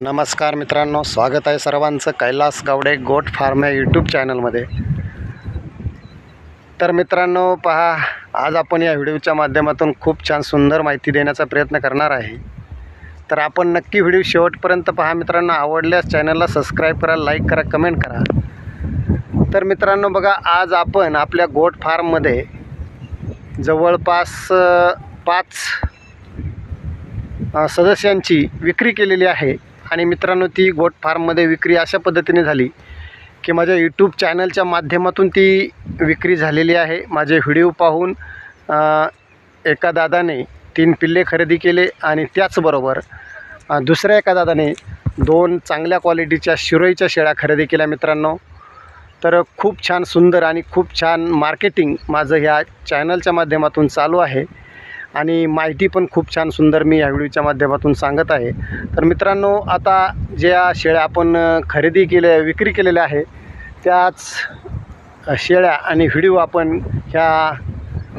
नमस्कार मित्रांनो स्वागत आहे सर्वांचं कैलास गावडे गोट फार्म या यूट्यूब चॅनलमध्ये. तर मित्रांनो पहा आज आपण या व्हिडिओच्या माध्यमातून खूप छान सुंदर माहिती देण्याचा प्रयत्न करणार आहे. तर आपण नक्की व्हिडिओ शेवटपर्यंत पहा मित्रांनो आवडल्यास चॅनलला सबस्क्राईब करा लाईक करा कमेंट करा. तर मित्रांनो बघा आज आपण आपल्या गोट फार्ममध्ये जवळपास पाच सदस्यांची विक्री केलेली आहे. आणि मित्रांनो ती गोट फार्ममध्ये विक्री अशा पद्धतीने झाली की माझ्या यूट्यूब चॅनलच्या माध्यमातून ती विक्री झालेली आहे. माझे व्हिडिओ पाहून एका दादाने तीन पिल्ले खरेदी केले आणि त्याचबरोबर दुसऱ्या एका दादाने दोन चांगल्या क्वालिटीच्या शिरोईच्या शेळ्या खरेदी केल्या मित्रांनो. तर खूप छान सुंदर आणि खूप छान मार्केटिंग माझं ह्या चॅनलच्या माध्यमातून चालू आहे. आणि माहिती पण खूप छान सुंदर मी या व्हिडिओच्या माध्यमातून सांगत आहे. तर मित्रांनो आता ज्या शेळ्या आपण खरेदी केल्या विक्री केलेल्या आहे त्याच शेळ्या आणि व्हिडिओ आपण ह्या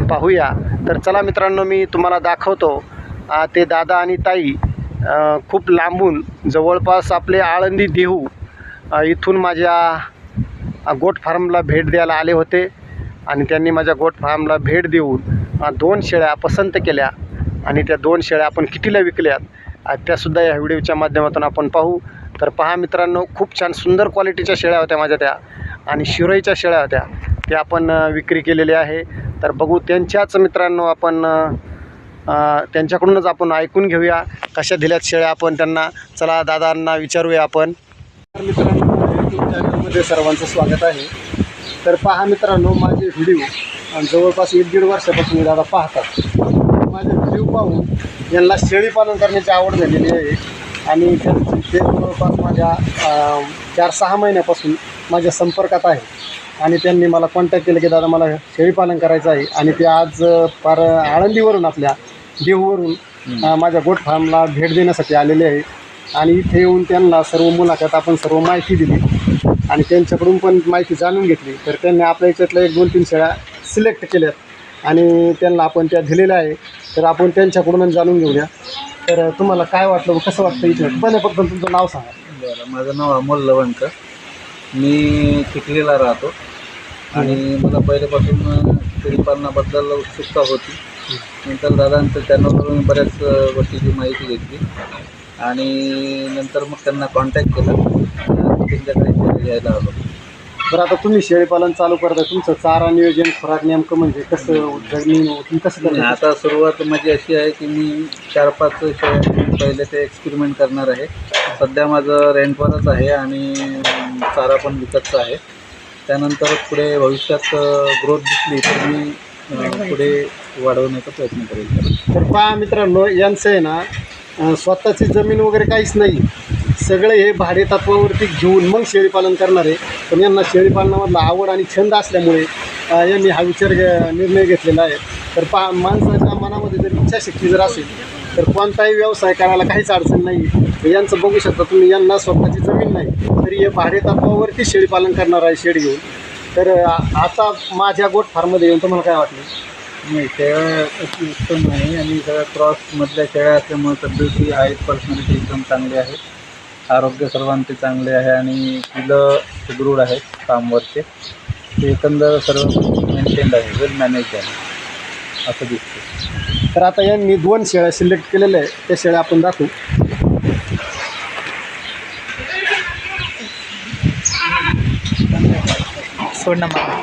पाहूया. तर चला मित्रांनो मी तुम्हाला दाखवतो. ते दादा आणि ताई खूप लांबून जवळपास आपले आळंदी देहू इथून माझ्या गोट फार्मला भेट द्यायला आले होते. आणि त्यांनी माझ्या गोट फार्मला भेट देऊन दोन शेळ्या पसंत केल्या. आणि त्या दोन शेळ्या आपण कितीला विकल्यात त्यासुद्धा या व्हिडिओच्या माध्यमातून आपण पाहू. तर पहा मित्रांनो खूप छान सुंदर क्वालिटीच्या शेळ्या होत्या माझ्या त्या. आणि शिरोईच्या शेळ्या होत्या. त्या आपण विक्री केलेली आहे. तर बघू त्यांच्याच मित्रांनो आपण त्यांच्याकडूनच आपण ऐकून घेऊया कशा दिल्यात शेळ्या आपण त्यांना. चला दादांना विचारूया आपण. मित्रांनो यूट्यूब चॅनलमध्ये सर्वांचं स्वागत आहे. तर पहा मित्रांनो माझे व्हिडिओ जवळपास एक दीड वर्षापासून दादा पाहतात. माझे व्हिडिओ पाहून यांना शेळी पालन करण्याची आवड झालेली आहे. आणि त्यांचे ते जवळपास माझ्या चार सहा महिन्यापासून माझ्या संपर्कात आहे. आणि त्यांनी मला कॉन्टॅक्ट केलं की दादा मला शेळीपालन करायचं आहे. आणि ते आज फार आळंदीवरून आपल्या देहूवरून अ, माझ्या गोट फार्मला भेट देण्यासाठी आलेले आहे. आणि इथे येऊन त्यांना सर्व मुलाखत आपण सर्व माहिती दिली. आणि त्यांच्याकडून पण माहिती जाणून घेतली. तर त्यांनी आपल्या याच्यातल्या एक दोन तीन शेळ्या सिलेक्ट केल्यात. आणि त्यांना आपण त्या दिलेल्या आहे. तर आपण त्यांच्याकडूनच जाणून घेऊया. तर तुम्हाला काय वाटलं कसं वाटतं इथं? पहिल्यापासून तुमचं नाव सांगा. बरं माझं नाव अमोल लवणकर. मी चिखलीला राहतो. आणि मला पहिल्यापासून शेळीपालनाबद्दल उत्सुकता होती. नंतर दादांचं चॅनलवरून बऱ्याच अ, गोष्टीची माहिती घेतली. आणि नंतर मग त्यांना कॉन्टॅक्ट केला. त्यांच्याकडे घ्यायला आलो बरं आता तुम्ही शेळीपालन चालू करता तुमचं चारा नियोजन खुराक नेमकं म्हणजे कसं जगणी कसं करता? आता सुरुवात माझी अशी आहे की मी चार पाच शेळ्या पहिले ते एक्सपेरिमेंट करणार आहे. सध्या माझं रेंटवरच आहे आणि चारा पण विकतचा आहे. त्यानंतर पुढे भविष्यात ग्रोथ दिसली तर मी पुढे वाढवण्याचा प्रयत्न करेल तर पहा मित्रांनो यांचं आहे ना स्वतःची जमीन वगैरे काहीच नाही. सगळे हे भाडे तत्वावरती घेऊन मग शेळीपालन करणार. आहे पण यांना शेळीपालनामधला आवड आणि छंद असल्यामुळे यांनी हा विचार निर्णय घेतलेला आहे. तर पा माणसाच्या मनामध्ये जर इच्छाशक्ती जर असेल तर कोणताही व्यवसाय करायला काहीच अडचण नाही. तर यांचं बघू शकता तुम्ही यांना स्वतःची जमीन नाही तरी हे भाडे तत्वावरती शेळीपालन करणार आहे शेळी घेऊन. तर आता माझ्या गोट फार्ममध्ये येऊन तुम्हाला काय वाटलं? नाही शेळ्या अशी उत्तम आहे आणि सगळ्या क्रॉसमधल्या शेळ्या असल्यामुळे तब्येती आहेत पर्सनॅलिटी एकदम चांगली आहे. आरोग्य सर्वांचे चांगले आहे आणि पिलं सुदृढ आहेत कामवरचे. ते एकंदर सर्व मेंटेन्ड आहे वेल मॅनेज आहे असं दिसतं तर आता यांनी दोन शेळ्या सिलेक्ट केलेल्या आहेत. त्या शेळ्या आपण दाखवू. सोड नंबर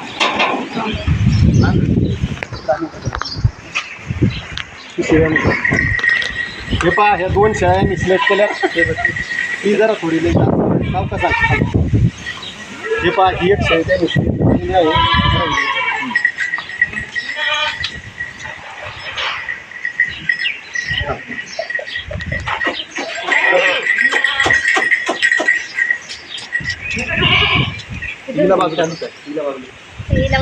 ही नाही. हे पहा ह्या दोन शेळ्या यांनी सिलेक्ट केल्या. ही जरा थोडी लई जास्त नाव का सांग हे पहा ही एक शेळी केलेली आहे. हिला बाजूला बाजूला ही जरा लई आठवण आहे. ये ना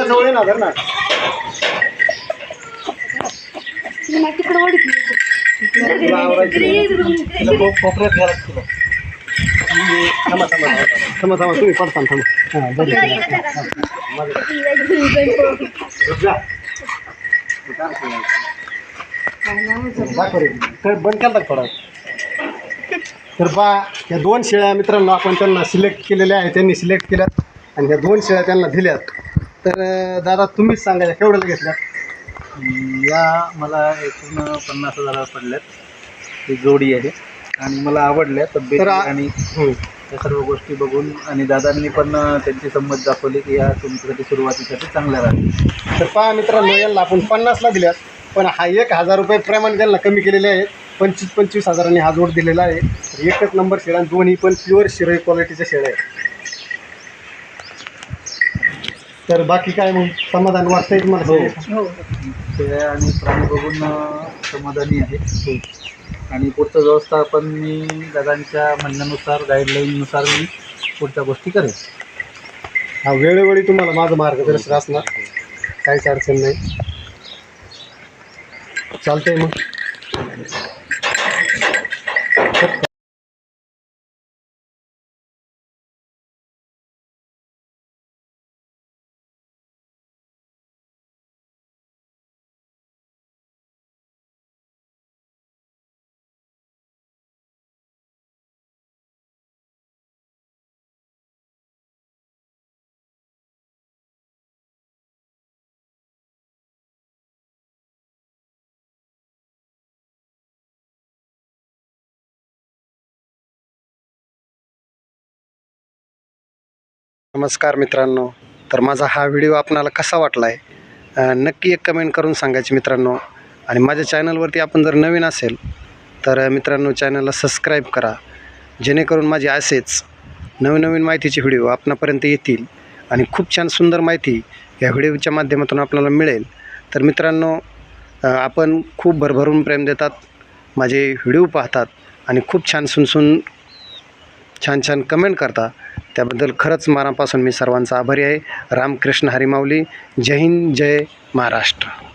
जवळ ये ना धर ना तिकडे वडीत कोपऱ्यात घ्या तुला थांबा थांबा थांबा थांबा तुम्ही पडता थांबा हां तर बंद केला थोडा. तर बा या दोन शेळ्या मित्रांनो आपण त्यांना सिलेक्ट केलेल्या आहे त्यांनी सिलेक्ट केल्यात आणि ह्या दोन शेळ्या त्यांना दिल्यात. तर दादा तुम्हीच सांगायला केवढ्याला घेतल्यात? हम्म, या मला एकूण पन्नास हजाराला पडल्यात. ही जोडी आहे आणि मला आवडल्या तब्येत आणि. या सर्व गोष्टी बघून आणि दादांनी पण त्यांची संमत दाखवली की या तुमच्यासाठी सुरुवातीसाठी चांगल्या राहतील तर पहा मित्रांनो यांना आपण पन्नासला दिल्यात पण हा एक हजार रुपये प्रमाणे त्यांना कमी केलेले आहेत. पंचवीस पंचवीस हजारांनी हा जोड दिलेला आहे. तर एकच नंबर शेळ्या आणि दोन्ही पण प्युअर शिरोई क्वालिटीच्या शेळ्या आहेत. तर बाकी काय मग? समाधान वाटतंय तुम्हाला हो. हो. आणि प्राणी बघून समाधानी आहे. आणि पुढचं व्यवस्थापन मी दादांच्या म्हणण्यानुसार गाईडलाईननुसार मी पुढच्या गोष्टी करेन. हा वेळोवेळी तुम्हाला माझं मार्गदर्शन असणार. काहीच अडचण नाही. चालतंय मग. नमस्कार मित्रांनो. तर माझा हा व्हिडिओ आपणाला कसा वाटला आहे नक्की एक कमेंट करून सांगायचे मित्रांनो. आणि माझ्या चॅनलवरती आपण जर नवीन असेल तर मित्रांनो चॅनलला सबस्क्राईब करा. जेणेकरून माझे असेच नवीन नवीन माहितीचे व्हिडिओ आपणापर्यंत येतील आणि खूप छान सुंदर माहिती या व्हिडिओच्या माध्यमातून आपल्याला मिळेल. तर मित्रांनो आपण खूप भरभरून प्रेम देतात माझे व्हिडिओ पाहतात आणि खूप छान सुनसून छान छान कमेंट करता त्याबद्दल खरंच मनापासून मी सर्वांचा आभारी आहे. रामकृष्ण हरिमाऊली. जय हिंद जय महाराष्ट्र.